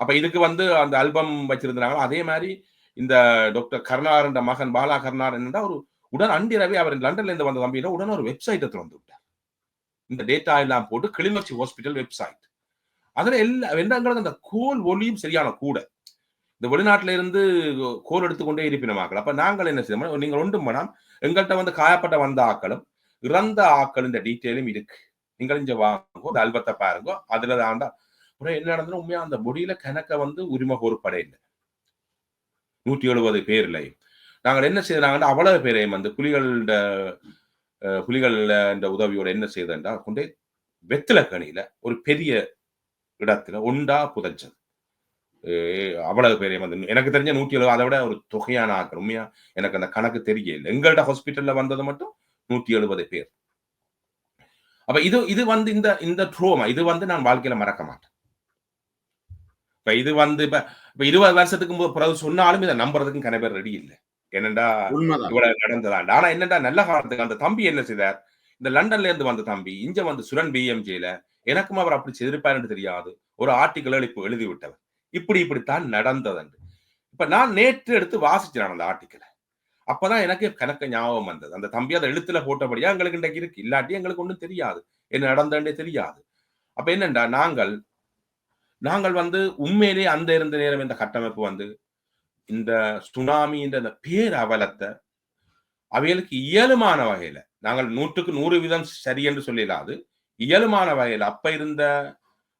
அப்ப இதுக்கு வந்து அந்த ஆல்பம் வச்சிருந்தாங்களோ அதே மாதிரி இந்த டாக்டர் கருணார் என்ற மகன் பாலா கருணார் என்னன்னா ஒரு உடன் அண்டிரவே அவர் லண்டன்ல இருந்து வந்த தம்பியில உடனே ஒரு வெப்சைட்டை திறந்து விட்டார். இந்த டேட்டா எல்லாம் போட்டு கிளிநொச்சி ஹாஸ்பிட்டல் வெப்சைட் அதுல எல்லா எங்களுக்கு அந்த கோல் ஒலியும் சரியான கூட. இந்த வெளிநாட்டுல இருந்து கோல் எடுத்துக்கொண்டே இருப்பினமாக்கள் அப்ப நாங்கள் என்ன செய்யணும் நீங்கள் ஒன்றும் பண்ணாம் எங்கள்கிட்ட வந்து காயப்பட்ட வந்த ஆக்களும் இறந்த ஆக்கள் இந்த டீட்டெயிலும் இருக்கு. நீங்கள் இங்க வாங்கோ அல்பத்தை பாருங்கோ. அதுல தாண்டா. என்ன நடந்தது உண்மையா அந்த பொடியில கணக்க வந்து உரிமை பொறுப்படை இல்லை. நூற்றி எழுபது பேர்ல. நாங்கள் என்ன செய்தாங்கன்னா அவ்வளவு பேரையும் அந்த புலிகளோட அஹ், புலிகள் இந்த உதவியோட என்ன செய்தா கொண்டே வெத்தில கணியில ஒரு பெரிய இடத்துல ஒண்டா புதைச்சது அவ்வளவு பேரையும் வந்து எனக்கு தெரிஞ்ச நூற்றி எழுபது அதை விட ஒரு தொகையான ஆக்கள். உண்மையா? எனக்கு அந்த கணக்கு தெரியல. எங்கள்ட்ட ஹாஸ்பிட்டல்ல வந்தது மட்டும் நூற்றி எழுபது பேர். அப்ப இது இது வந்து இந்த இந்த ட்ரோமா இது வந்து நான் வாழ்க்கையில மறக்க மாட்டேன். இப்ப இது வந்து இப்ப இப்ப இருபது வருஷத்துக்கு பிறகு சொன்னாலும் இதை நம்புறதுக்கும் கன பேர் ரெடி இல்லை. என்னடா உண்மைதான். இவ்வளவு நடந்ததாண்டா. ஆனா என்னடா நல்ல காலத்துக்கு அந்த தம்பி என்ன செய்தார்? இந்த லண்டன்ல இருந்து வந்த தம்பி இங்க வந்து சுரன் பிஎம்ஜேல எனக்கும் அவர் அப்படி செய்திருப்பாருன்னு தெரியாது. ஒரு ஆர்டிக்கல் இப்போ எழுதி விட்டவர். இப்படி இப்படித்தான் நடந்ததுண்டு. இப்ப நான் நேற்று எடுத்து வாசிச்சேன் அந்த ஆர்டிக்கலை அப்பதான் எனக்கு கணக்க ஞாபகம் வந்தது. அந்த தம்பி அதை எழுத்துல போட்டபடியா எங்களுக்கு இன்றைக்கு இருக்கு. இல்லாட்டி எங்களுக்கு ஒண்ணும் தெரியாது. என்ன நடந்தே தெரியாது. அப்ப என்னண்டா நாங்கள் நாங்கள் வந்து உண்மையிலேயே அந்த இருந்த நேரம் இந்த கட்டமைப்பு வந்து இந்த சுனாமி இந்த பேர் அவலத்தை அவைகளுக்கு இயலுமான வகையில நாங்கள் நூற்றுக்கு நூறு வீதம் சரி என்று சொல்லிடாது இயலுமான வகையில அப்ப இருந்த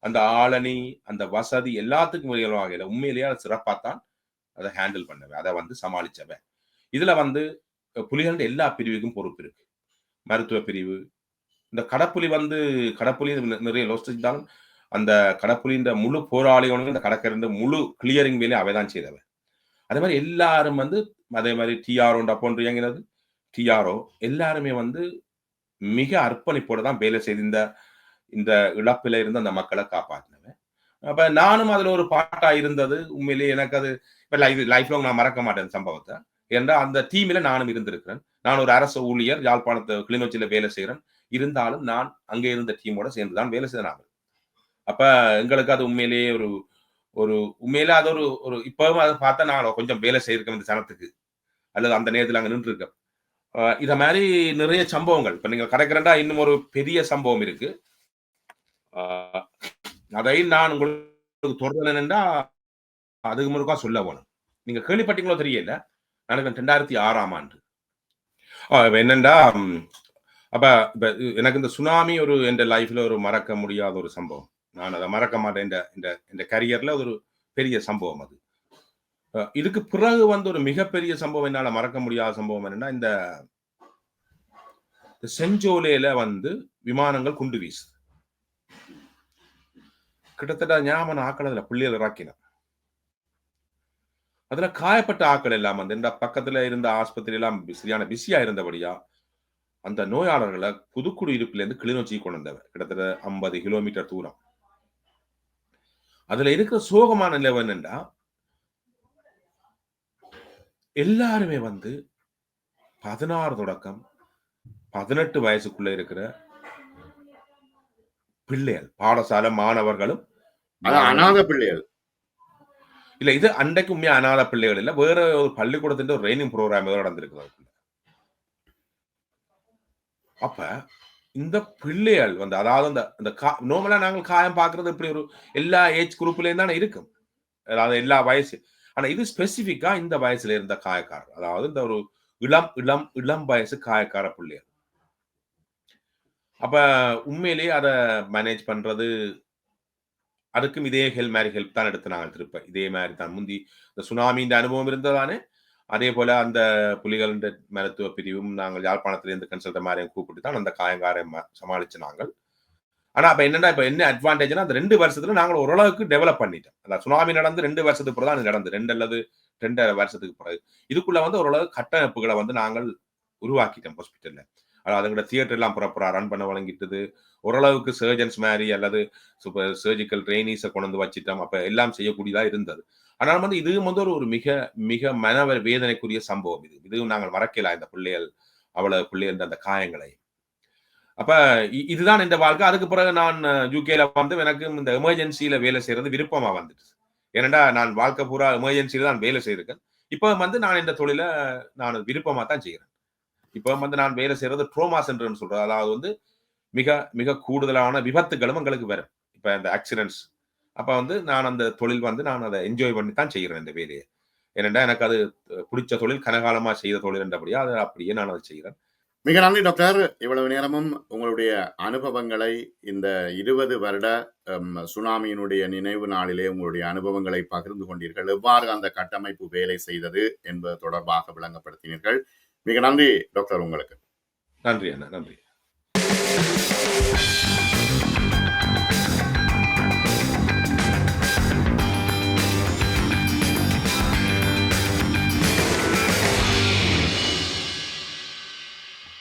அந்த ஆளணி அந்த வசதி எல்லாத்துக்கும் இயலும் வகையில உண்மையிலேயே அதை சிறப்பாத்தான் அதை ஹேண்டில் பண்ணவன் அதை வந்து சமாளிச்சவன். இதுல வந்து புலிகளின் எல்லா பிரிவுக்கும் பொறுப்பு இருக்கு. மருத்துவ பிரிவு இந்த கடப்புலி வந்து கடப்புலி நிறைய லோசிச்சாலும் அந்த கடப்புலின்ற முழு போராளிகளும் இந்த கடற்கரை முழு கிளியரிங் வேலையை அவை தான் செய்தவன். அதே மாதிரி எல்லாரும் வந்து அதே மாதிரி டிஆர்ஓ போன்று இயங்கினது. டிஆர்ஓ எல்லாருமே வந்து மிக அர்ப்பணிப்போடு தான் வேலை செய்து இந்த இந்த இழப்பில் இருந்து அந்த மக்களை காப்பாற்றினவன். அப்போ நானும் அதில் ஒரு பாட்டாக இருந்தது. உண்மையிலேயே எனக்கு அது இப்போ லைஃப் லைஃப் லாங் நான் மறக்க மாட்டேன் சம்பவத்தை. ஏன்னா அந்த டீமில் நானும் இருந்திருக்கிறேன். நான் ஒரு அரசு ஊழியர் யாழ்ப்பாணத்து கிளிநொச்சியில் வேலை செய்கிறேன் இருந்தாலும் நான் அங்கே இருந்த டீமோட சேர்ந்து தான் வேலை செய்தேன் நான். அப்ப எங்களுக்கு அது உண்மையிலேயே ஒரு ஒரு உண்மையில அது ஒரு ஒரு இப்பவும் அதை பார்த்தா நாங்கள் கொஞ்சம் வேலை செய்திருக்கேன் இந்த சனத்துக்கு அல்லது அந்த நேரத்தில் அங்க நின்று இருக்கேன் இத மாதிரி நிறைய சம்பவங்கள். இப்போ நீங்க கடற்கரண்டா இன்னும் ஒரு பெரிய சம்பவம் இருக்கு. ஆஹ் அதை நான் உங்களுக்கு தொடர்ந்து அதுக்கு முருகா சொல்ல போனேன். நீங்க கேள்விப்பட்டீங்களோ தெரியல. எனக்கு ரெண்டாயிரத்தி ஆறாம் ஆண்டு. என்னண்டா அப்போ அப்ப எனக்கு இந்த சுனாமி ஒரு என் லைஃப்ல ஒரு மறக்க முடியாத ஒரு சம்பவம். நான் அதை மறக்க மாட்டேன். இந்த இந்த இந்த கரியர்ல ஒரு பெரிய சம்பவம் அது. இதுக்கு பிறகு வந்து ஒரு மிகப்பெரிய சம்பவம் என்னால் மறக்க முடியாத சம்பவம் என்னன்னா இந்த செஞ்சோலையில வந்து விமானங்கள் குண்டு வீசு கிட்டத்தட்ட ஞாபகம் ஆக்கள் அதுல பிள்ளைகள் இறக்கின அதுல காயப்பட்ட ஆக்கள் எல்லாம் வந்து இந்த பக்கத்துல இருந்த ஆஸ்பத்திரி எல்லாம் சரியான பிஸியா இருந்தபடியா அந்த நோயாளர்களை புதுக்குடி கிளிநொச்சி கொண்டு வந்தவர். கிட்டத்தட்ட ஐம்பது கிலோமீட்டர் தூரம். அதுல இருக்கிற சோகமான நிலை என்னன்னா எல்லாருமே வந்து பதினாறு தொடக்கம் பதினெட்டு வயசுக்குள்ள இருக்கிற பிள்ளைகள் பாடசாலை மாணவர்களும் அநாத பிள்ளைகள் இல்ல இது அன்றைக்கு உண்மையா அனாத பிள்ளைகள் இல்ல வேற ஒரு பள்ளிக்கூடத்தின் ஒரு ட்ரைனிங் ப்ரோக்ராம் ஏதோ நடந்திருக்கு. அப்ப இந்த பிள்ளைகள் வந்து அதாவது அந்த அந்த நோமலா நாங்கள் காயம் பாக்குறது இப்படி ஒரு எல்லா ஏஜ் குரூப்லயும் தானே இருக்கும். அதாவது எல்லா வயசு ஆனா இது ஸ்பெசிபிக்கா இந்த வயசுல இருந்த காயக்காரர் அதாவது இந்த ஒரு இளம் இளம் இளம் வயசு காயக்கார பிள்ளைகள் அப்ப உண்மையிலேயே அதை மேனேஜ் பண்றது அதுக்கும் இதே ஹெல் மாதிரி ஹெல்ப் தான் எடுத்து நாங்கள் திருப்ப இதே மாதிரி தான் முந்தி இந்த சுனாமின்ற அனுபவம் இருந்ததானே அதே போல அந்த புலிகள் மருத்துவ பிரிவும் நாங்கள் யாழ்ப்பாணத்திலிருந்து கன்சல்ட் மாதிரியும் கூப்பிட்டு தான் அந்த காயங்காரை சமாளிச்சு நாங்கள். ஆனா அப்ப என்னன்னா இப்ப என்ன அட்வான்டேஜ்னா அந்த ரெண்டு வருஷத்துல நாங்கள் ஓரளவுக்கு டெவலப் பண்ணிட்டோம். அந்த சுனாமி நடந்து ரெண்டு வருஷத்துக்கு பிறகு தான் நடந்து ரெண்டு அல்லது ரெண்டரை வருஷத்துக்கு பிறகு. இதுக்குள்ள வந்து ஓரளவு கட்டமைப்புகளை வந்து நாங்கள் உருவாக்கிட்டோம் ஹாஸ்பிட்டல்ல அதுங்களோட தியேட்டர் எல்லாம் ப்ராப்பரா ரன் பண்ண வழங்கிட்டது. ஓரளவுக்கு சர்ஜன்ஸ் மாதிரி அல்லது சூப்பர் சர்ஜிக்கல் ட்ரைனிஸை கொண்டு வந்து வச்சிட்டோம். அப்ப எல்லாம் செய்யக்கூடியதா இருந்தது. ஆனால் வந்து இது வந்து ஒரு மிக மிக மன வேதனைக்குரிய சம்பவம் இது. இதுவும் நாங்கள் மறக்கலாம் இந்த பிள்ளைகள் அவ்வளவு பிள்ளைகள் அந்த காயங்களை. அப்ப இதுதான் இந்த வாழ்க்கை. அதுக்கு பிறகு நான் யூகேல வந்து எனக்கு இந்த எமர்ஜென்சியில வேலை செய்யறது விருப்பமா வந்துட்டு ஏனண்டா நான் வாழ்க்கை பூரா எமர்ஜென்சியில தான் வேலை செய்திருக்கேன். இப்போ வந்து நான் இந்த தொழிலை நான் விருப்பமாக தான் செய்கிறேன். இப்போ வந்து நான் வேலை செய்யறது ட்ரோமா சென்டர்னு சொல்றேன். அதாவது வந்து மிக மிக கூடுதலான விபத்துகளும் எங்களுக்கு வரும். இப்போ இந்த ஆக்சிடென்ட்ஸ் அப்போ வந்து நான் அந்த தொழில் வந்து நான் அதை என்ஜாய் பண்ணி தான் செய்கிறேன் இந்த வேலையை. ஏனென்றா எனக்கு அது பிடிச்ச தொழில் கனகாலமா செய்த தொழில் என்றபடியா அதை அப்படியே நான் அதை செய்கிறேன். மிக நன்றி டாக்டர். இவ்வளவு நேரமும் உங்களுடைய அனுபவங்களை இந்த இருபது வருட ஹம், சுனாமியினுடைய நினைவு நாளிலே உங்களுடைய அனுபவங்களை பகிர்ந்து கொண்டீர்கள். எவ்வாறு அந்த கட்டமைப்பு வேலை செய்தது என்பது தொடர்பாக விளங்கப்படுத்தினீர்கள். மிக நன்றி டாக்டர் உங்களுக்கு. நன்றி அண்ணா நன்றி.